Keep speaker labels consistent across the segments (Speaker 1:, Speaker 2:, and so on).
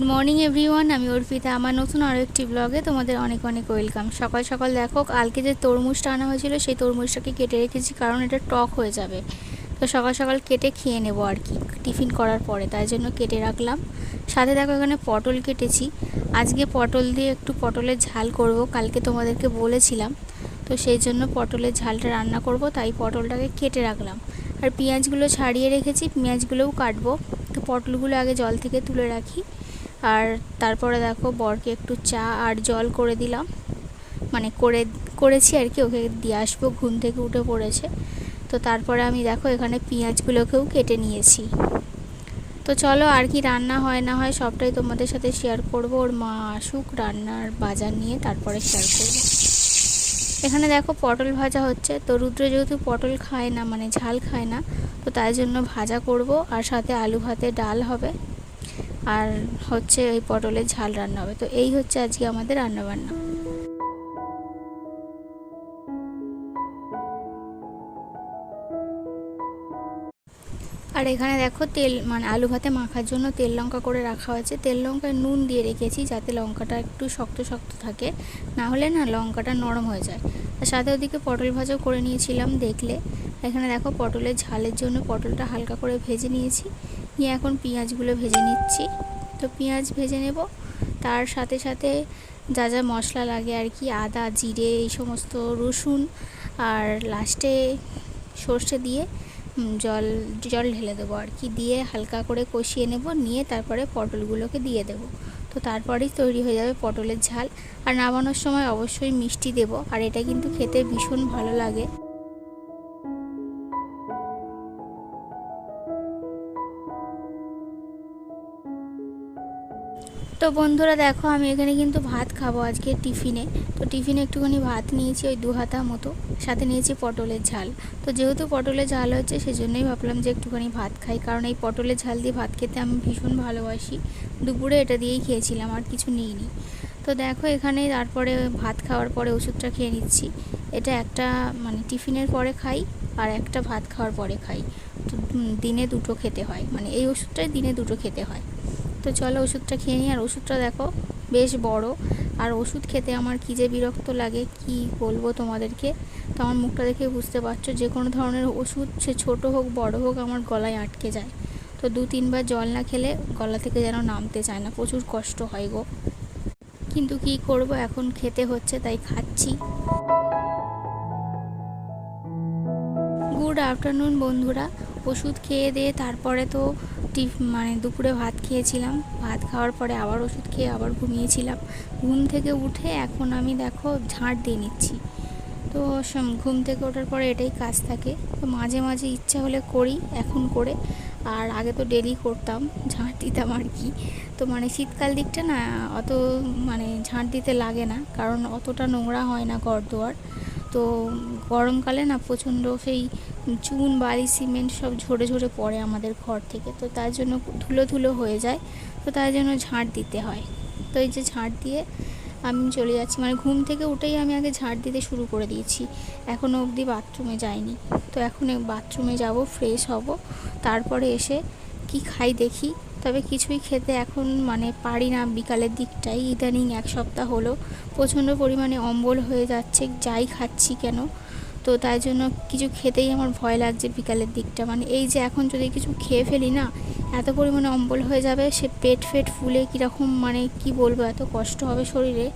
Speaker 1: Good morning everyone আমি অর্পিতা। আমার নতুন আরও একটি ব্লগে তোমাদের অনেক অনেক ওয়েলকাম সকাল সকাল দেখো, কালকে যে তরমুজটা আনা হয়েছিল, সেই তরমুজটাকে কেটে রেখেছি কারণ এটা টক হয়ে যাবে। তো সকাল সকাল কেটে খেয়ে নেব আর কি, টিফিন করার পরে। তাই জন্য কেটে রাখলাম। সাথে দেখো, এখানে পটল কেটেছি। আজকে পটল দিয়ে একটু পটলের ঝাল করব। কালকে তোমাদেরকে বলেছিলাম। তো সেই জন্য পটলের ঝালটা রান্না করব, তাই পটলটাকে কেটে রাখলাম। আর পেঁয়াজগুলো ছাড়িয়ে রেখেছি, পেঁয়াজগুলোও কাটবো। তো পটলগুলো আগে জল থেকে তুলে রাখি। আর তারপরে দেখো বরকে একটু চা আর জল করে দিলাম। মানে করে, করেছি আর কি, ওকে দিয়ে আসব, ঘুম থেকে উঠে পড়েছে। তো তারপরে আমি দেখো এখানে পেঁয়াজগুলোকেও কেটে নিয়েছি। তো চলো আর কি রান্না হয় না হয় সবটাই তোমাদের সাথে শেয়ার করব। ওর মা আসুক রান্নার বাজার নিয়ে তারপরে শেয়ার করব। এখানে দেখো পটল ভাজা হচ্ছে। তো রুদ্র যেহেতু পটল খায় না মানে ঝাল খায় না, তো তাই জন্য ভাজা করব। আর সাথে আলু ভাতে ডাল হবে। আর হচ্ছে ওই পটলের ঝাল রান্না হবে। তো এই হচ্ছে আজকে আমাদের রান্না বান্না আর এখানে দেখো তেল মানে আলু ভাতে মাখার জন্য তেল লঙ্কা করে রাখা হয়েছে। তেল লঙ্কায় নুন দিয়ে রেখেছি যাতে লঙ্কাটা একটু শক্ত শক্ত থাকে। না হলে না লঙ্কাটা নরম হয়ে যায়। আর সাথে ওদিকে পটল ভাজাও করে নিয়েছিলাম দেখলে। এখানে দেখো পটলের ঝালের জন্য পটলটা হালকা করে ভেজে নিয়েছি। নিয়ে এখন পেঁয়াজগুলো ভেজে নিচ্ছি। তো পেঁয়াজ ভেজে নেব। তার সাথে সাথে যা যা মশলা লাগে আর কি, আদা, জিরে, এই সমস্ত রসুন আর লাস্টে সর্ষে দিয়ে জল জল ঢেলে দেবো আর কি। দিয়ে হালকা করে কষিয়ে নেব। নিয়ে তারপরে পটলগুলোকে দিয়ে দেবো। তো তারপরেই তৈরি হয়ে যাবে পটলের ঝাল। আর নামানোর সময় অবশ্যই মিষ্টি দেব। আর এটা কিন্তু খেতে ভীষণ ভালো লাগে। তো বন্ধুরা দেখো, আমি এখানে কিন্তু ভাত খাব আজকে টিফিনে। তো টিফিনে একটুখানি ভাত নিয়েছি ওই দু হাতা মতো, সাথে নিয়েছি পটলের ঝাল। তো যেহেতু পটলের ঝাল হচ্ছে, সেজন্যই ভাবলাম যে একটুখানি ভাত খাই, কারণ এই পটলের ঝাল দিয়ে ভাত খেতে আমি ভীষণ ভালোবাসি। দুপুরে এটা দিয়েই খেয়েছিলাম, আর কিছু নিইনি। তো দেখো, এখানে তারপরে ভাত খাওয়ার পরে ওষুধটা খেয়ে নিচ্ছি। এটা একটা মানে টিফিনের পরে খাই, আর একটা ভাত খাওয়ার পরে খাই। তো দিনে দুটো খেতে হয় মানে এই ওষুধটাই দিনে দুটো খেতে হয়। তো চলো ওষুধটা খেয়ে নিই। আর ওষুধটা দেখো, বেশ বড়। আর ওষুধ খেতে আমার কী যে বিরক্ত লাগে, কি বলব তোমাদেরকে? তো আমার মুখটা দেখে বুঝতে পারছ, যে কোনো ধরনের ওষুধ, সে ছোটো হোক, বড় হোক, আমার গলায় আটকে যায়। তো দু তিনবার জল না খেলে গলা থেকে যেন নামতে চায় না, প্রচুর কষ্ট হয় গো। কিন্তু কি করব, এখন খেতে হচ্ছে, তাই খাচ্ছি। গুড আফটারনুন বন্ধুরা। ওষুধ খেয়ে দিয়ে তারপরে তো টিফ মানে দুপুরে ভাত খেয়েছিলাম। ভাত খাওয়ার পরে আবার ওষুধ খেয়ে আবার ঘুমিয়েছিলাম। ঘুম থেকে উঠে এখন আমি দেখো ঝাঁট দিয়ে নিচ্ছি। তো ঘুম থেকে ওঠার পরে এটাই কাজ থাকে। তো মাঝে মাঝে ইচ্ছা হলে করি এখন করে। আর আগে তো ডেলি করতাম, ঝাঁট দিতাম আর কি। তো মানে শীতকাল দিকটা না অত মানে ঝাঁট দিতে লাগে না। কারণ অতটা নোংরা হয় না ঘর দুয়ার। তো গরমকালে না প্রচণ্ড সেই চুন, বালি, সিমেন্ট সব ঝরে ঝরে পড়ে আমাদের ঘর থেকে। তো তার জন্য ধুলো ধুলো হয়ে যায়, তো তার জন্য ঝাঁট দিতে হয়। তো এই যে ঝাঁট দিয়ে আমি চলে যাচ্ছি মানে ঘুম থেকে উঠেই আমি আগে ঝাঁট দিতে শুরু করে দিয়েছি। এখনও অবধি বাথরুমে যাইনি। তো এখন বাথরুমে যাব, ফ্রেশ হব। তারপরে এসে কি খাই দেখি। তবে কিছুই খেতে এখন মানে পারি না বিকালের দিকটাই। ইদানিং এক সপ্তাহ হলো, প্রচণ্ড পরিমাণে অম্বল হয়ে যাচ্ছে, যাই খাচ্ছি কেন? তো তাই জন্য কিছু খেতেই আমার ভয় লাগছে বিকালের দিকটা। মানে এই যে এখন যদি কিছু খেয়ে ফেলি না, এত পরিমাণে অম্বল হয়ে যাবে, সে পেট ফেট ফুলে কীরকম মানে কি বলব, এত কষ্ট হবে শরীরে।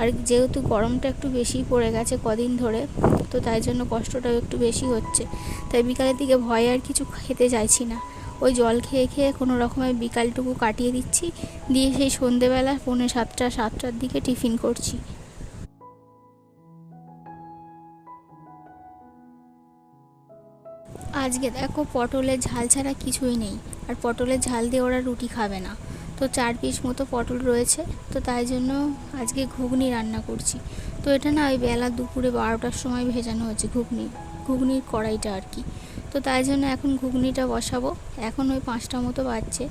Speaker 1: আর যেহেতু গরমটা একটু বেশি পড়ে গেছে কদিন ধরে, তো তাই জন্য কষ্টটাও একটু বেশি হচ্ছে। তাই বিকালের দিকে ভয়ে আর কিছু খেতে চাইছি না। ওই জল খেয়ে খেয়ে কোনো রকমের বিকালটুকু কাটিয়ে দিচ্ছি। দিয়ে সেই সন্ধেবেলা পৌনে সাতটা, সাতটার দিকে টিফিন করছি। আজকে দেখো পটলের ঝাল ছাড়া কিছুই নেই। আর পটলের ঝাল দিয়ে ওরা রুটি খাবে না। তো চার পিস মতো পটল রয়েছে। তো তাই জন্য আজকে ঘুগনি রান্না করছি। তো এটা না ওই বেলা দুপুরে বারোটার সময় ভেজানো হয়েছে ঘুগনি। ঘুগনির কড়াইটা আর কি। তো তাই জন্য এখন ঘুগনিটা বসাবো। এখন ওই পাঁচটা মতো বাজছে।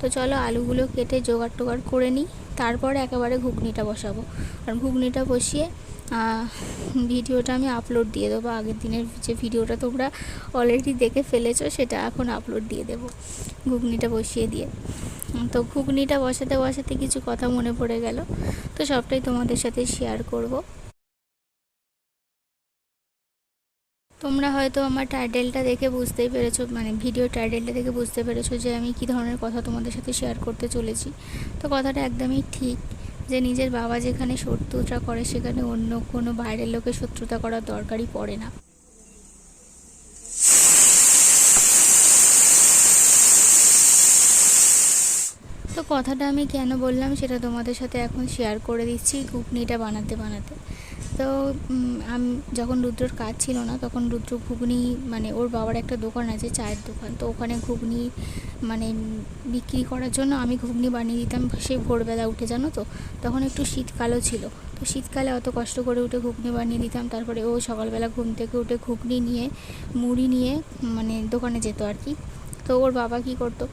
Speaker 1: তো চলো আলুগুলো কেটে জোগাড় টোগাড় করে নিই। তারপরে একেবারে ঘুগনিটা বসাবো। আর ঘুগনিটা বসিয়ে ভিডিওটা আমি আপলোড দিয়ে দেবো। আগের দিনের যে ভিডিওটা তোমরা অলরেডি দেখে ফেলেছো, সেটা এখন আপলোড দিয়ে দেবো ঘুগনিটা বসিয়ে দিয়ে। তো ঘুগনিটা বসাতে বসাতে কিছু কথা মনে পড়ে গেল। তো সবটাই তোমাদের সাথে শেয়ার করব। তোমরা হয়তো আমার টাইটেলটা দেখে বুঝতেই পেরেছ মানে ভিডিও টাইটেলটা দেখে বুঝতে পেরেছ যে আমি কী ধরনের কথা তোমাদের সাথে শেয়ার করতে চলেছি। তো কথাটা একদমই ঠিক যে নিজের বাবা যেখানে শত্রুতা করে সেখানে অন্য কোনো বাইরের লোকের শত্রুতা করার দরকারই পড়ে না তো কথাটা আমি কেন বললাম সেটা তোমাদের সাথে এখন শেয়ার করে দিচ্ছি ঘুগনিটা বানাতে বানাতে। তো আমি, যখন রুদ্রর কাজ ছিল না, তখন রুদ্র ঘুগনি মানে ওর বাবার একটা দোকান আছে, চায়ের দোকান। তো ওখানে ঘুগনি মানে বিক্রি করার জন্য আমি ঘুগনি বানিয়ে দিতাম সেই ভোরবেলা উঠে, জানো তো? তখন একটু শীতকালও ছিল। তো শীতকালে অত কষ্ট করে উঠে ঘুগনি বানিয়ে দিতাম। তারপরে ও সকালবেলা ঘুম থেকে উঠে ঘুগনি নিয়ে, মুড়ি নিয়ে মানে দোকানে যেত আর কি। তো ওর বাবা কি করতো?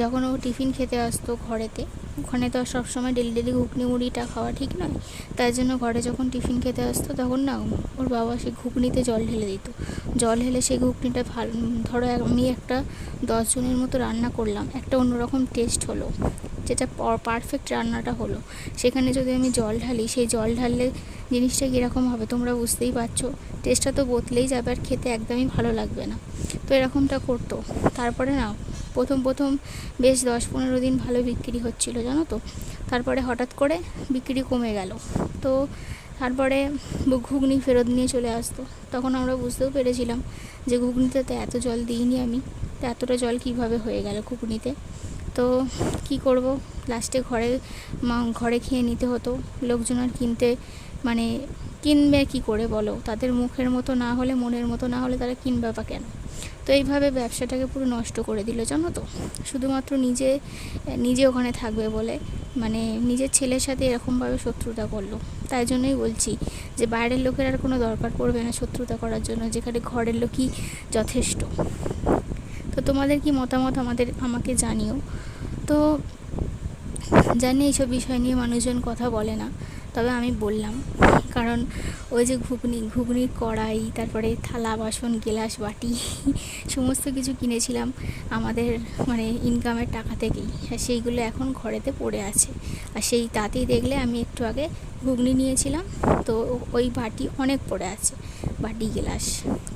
Speaker 1: যখন ও টিফিন খেতে আসতো ঘরেতে, ওখানে তো আর সবসময় ডেলি ডেলি ঘুগনি মুড়িটা খাওয়া ঠিক নয়। তাই জন্য ঘরে যখন টিফিন খেতে আসতো তখন না ওর বাবা সেই ঘুগনিতে জল ঢেলে দিত। জল ঢেলে সেই ঘুগনিটা ভালো ধরো আমি একটা দশজনের মতো রান্না করলাম, একটা অন্যরকম টেস্ট হলো। যেটা পারফেক্ট রান্নাটা হলো। সেখানে যদি আমি জল ঢালি, সেই জল ঢাললে জিনিসটা কীরকম হবে তোমরা বুঝতেই পারছ। টেস্টটা তো বদলেই যাবে আর খেতে একদমই ভালো লাগবে না। তো এরকমটা করতো। তারপরে না, প্রথম প্রথম বেশ দশ পনেরো দিন ভালো বিক্রি হচ্ছিল, জানো তো? তারপরে হঠাৎ করে বিক্রি কমে গেল। তো তারপরে ঘুগনি ফেরত নিয়ে চলে আসতো। তখন আমরা বুঝতেও পেরেছিলাম যে ঘুগনিতে তো এত জল দিইনি আমি। তো এতটা জল কীভাবে হয়ে গেল ঘুগনিতে? তো কি করব? লাস্টে ঘরে ঘরে খেয়ে নিতে হতো। লোকজন আর কিনতে মানে কিনবে কি করে বলো? তাদের মুখের মতো না হলে, মনের মতো না হলে তারা কিনবে বা কেন? তো এইভাবে ব্যবসাটাকে পুরো নষ্ট করে দিল, জানো তো? শুধুমাত্র নিজে নিজে ওখানে থাকবে বলে মানে নিজের ছেলের সাথে এরকমভাবে শত্রুতা করল। তাই জন্যই বলছি যে, বাইরের লোকের আর কোনো দরকার পড়বে না শত্রুতা করার জন্য। যেখানে ঘরের লোকই যথেষ্ট। তো তোমাদের কি মতামত আমাদের, আমাকে জানিও। তো জানি এইসব বিষয় নিয়ে মানুষজন কথা বলে না, তবে আমি বললাম। কারণ ওই যে ঘুগনি, ঘুগনির কড়াই, তারপরে থালা, বাসন, গ্লাস, বাটি, সমস্ত কিছু কিনেছিলাম আমাদের মানে ইনকামের টাকা থেকেই। আর সেইগুলো এখন ঘরেতে পড়ে আছে। আর সেই তাতেই দেখলে আমি একটু আগে ঘুগনি নিয়েছিলাম, তো ওই বাটি অনেক পড়ে আছে, বাটি, গ্লাস।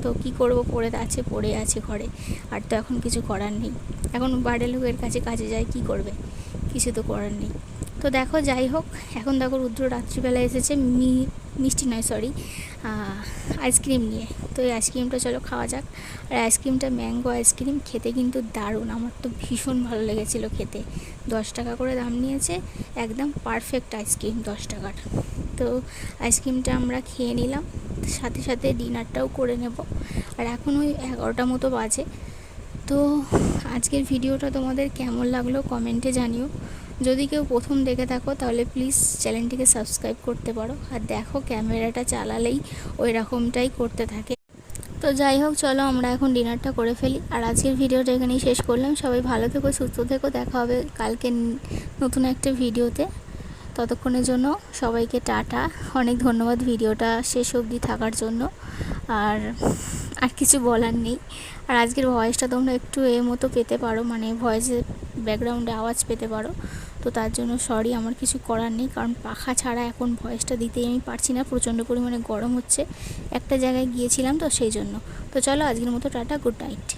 Speaker 1: তো কি করব, পড়ে আছে পড়ে আছে ঘরে। আর তো এখন কিছু করার নেই। এখন বাইরের লোকের কাছে কাজে যায়, কি করবে? কিছু তো করার নেই। তো দেখো, যাই হোক, এখন দেখো রুদ্র রাত্রিবেলা এসেছে, মি মিষ্টি নয় সরি আইসক্রিম নিয়ে। তো এই আইসক্রিমটা চলো খাওয়া যাক। আর আইসক্রিমটা ম্যাঙ্গো আইসক্রিম খেতে কিন্তু দারুণ। আমার তো ভীষণ ভালো লেগেছিলো খেতে। দশ টাকা করে দাম নিয়েছে, একদম পারফেক্ট আইসক্রিম দশ টাকার। তো আইসক্রিমটা আমরা খেয়ে নিলাম। সাথে সাথে ডিনারটাও করে নেব। আর এখন ওই এগারোটা মতো বাজে। তো আজকের ভিডিওটা তোমাদের কেমন লাগল কমেন্টে জানিও। যদি কেউ প্রথম দেখে থাকো, তাহলে প্লিজ চ্যানেলটিকে সাবস্ক্রাইব করতে পারো। আর দেখো ক্যামেরাটা চালালেই ওই রকমটাই করতে থাকে। তো যাই হোক, চলো আমরা এখন ডিনারটা করে ফেলি। আর আজকের ভিডিওটা এখানেই শেষ করলাম। সবাই ভালো থেকো, সুস্থ থেকো। দেখা হবে কালকে নতুন একটা ভিডিওতে ততক্ষণের জন্য সবাইকে টাটা। অনেক ধন্যবাদ ভিডিওটা শেষ অবধি থাকার জন্য। আর আর কিছু বলার নেই। আর আজকের ভয়েসটা তোমরা একটু এ মতো পেতে পারো। মানে ভয়েসের ব্যাকগ্রাউন্ডে আওয়াজ পেতে পারো। তো তার জন্য সরি আমার কিছু করার নেই। কারণ পাখা ছাড়া এখন ভয়েসটা দিতেই আমি পারছি না। প্রচণ্ড পরিমাণে গরম হচ্ছে। একটা জায়গায় গিয়েছিলাম তো সেই জন্য। তো চলো আজকের মতো টাটা গুড নাইট